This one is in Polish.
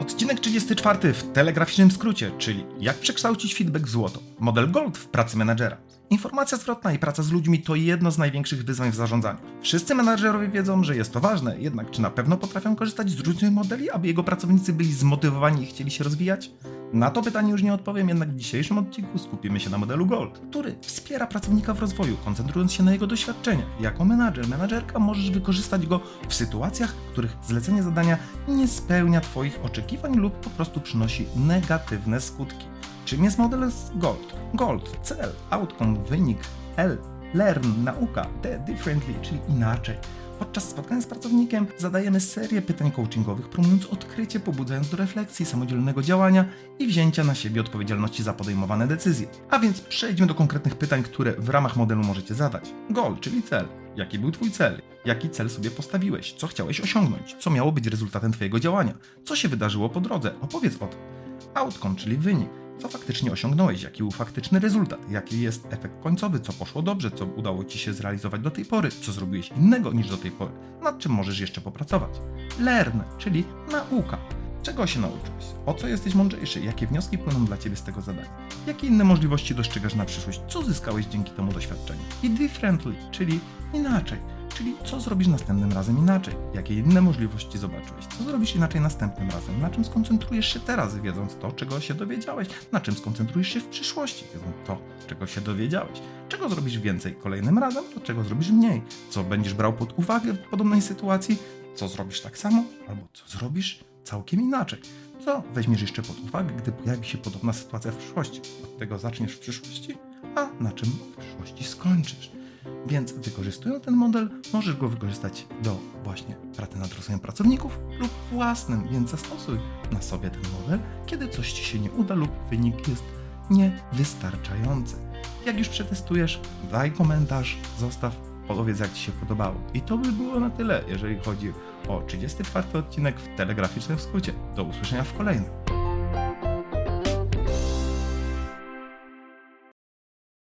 Odcinek 34 w telegraficznym skrócie, czyli jak przekształcić feedback w złoto. Model Gold w pracy menedżera. Informacja zwrotna i praca z ludźmi to jedno z największych wyzwań w zarządzaniu. Wszyscy menedżerowie wiedzą, że jest to ważne, jednak czy na pewno potrafią korzystać z różnych modeli, aby jego pracownicy byli zmotywowani i chcieli się rozwijać? Na to pytanie już nie odpowiem, jednak w dzisiejszym odcinku skupimy się na modelu Gold, który wspiera pracownika w rozwoju, koncentrując się na jego doświadczeniach. Jako menadżer, menadżerka możesz wykorzystać go w sytuacjach, w których zlecenie zadania nie spełnia Twoich oczekiwań lub po prostu przynosi negatywne skutki. Czym jest model Gold? Gold, cel, outcome, wynik, L, learn, nauka, D, differently, czyli inaczej. Podczas spotkania z pracownikiem zadajemy serię pytań coachingowych, promując odkrycie, pobudzając do refleksji, samodzielnego działania i wzięcia na siebie odpowiedzialności za podejmowane decyzje. A więc przejdźmy do konkretnych pytań, które w ramach modelu możecie zadać. Goal, czyli cel. Jaki był Twój cel? Jaki cel sobie postawiłeś? Co chciałeś osiągnąć? Co miało być rezultatem Twojego działania? Co się wydarzyło po drodze? Opowiedz o tym. Outcome, czyli wynik. Co faktycznie osiągnąłeś? Jaki był faktyczny rezultat? Jaki jest efekt końcowy? Co poszło dobrze? Co udało Ci się zrealizować do tej pory? Co zrobiłeś innego niż do tej pory? Nad czym możesz jeszcze popracować? Learn, czyli nauka. Czego się nauczyłeś? O co jesteś mądrzejszy? Jakie wnioski płyną dla Ciebie z tego zadania? Jakie inne możliwości dostrzegasz na przyszłość? Co zyskałeś dzięki temu doświadczeniu? I differently, czyli inaczej. Czyli co zrobisz następnym razem inaczej? Jakie inne możliwości zobaczyłeś? Co zrobisz inaczej następnym razem? Na czym skoncentrujesz się teraz, wiedząc to, czego się dowiedziałeś? Na czym skoncentrujesz się w przyszłości, wiedząc to, czego się dowiedziałeś? Czego zrobisz więcej kolejnym razem, to czego zrobisz mniej? Co będziesz brał pod uwagę w podobnej sytuacji? Co zrobisz tak samo? Albo co zrobisz całkiem inaczej? Co weźmiesz jeszcze pod uwagę, gdy pojawi się podobna sytuacja w przyszłości? Od tego zaczniesz w przyszłości, a na czym w przyszłości skończysz? Więc wykorzystując ten model, możesz go wykorzystać do właśnie pracy nad rozwojem pracowników lub własnym, więc zastosuj na sobie ten model, kiedy coś Ci się nie uda lub wynik jest niewystarczający. Jak już przetestujesz, daj komentarz, zostaw, powiedz jak Ci się podobało. I to by było na tyle, jeżeli chodzi o 34 odcinek w telegraficznym skrócie. Do usłyszenia w kolejnym.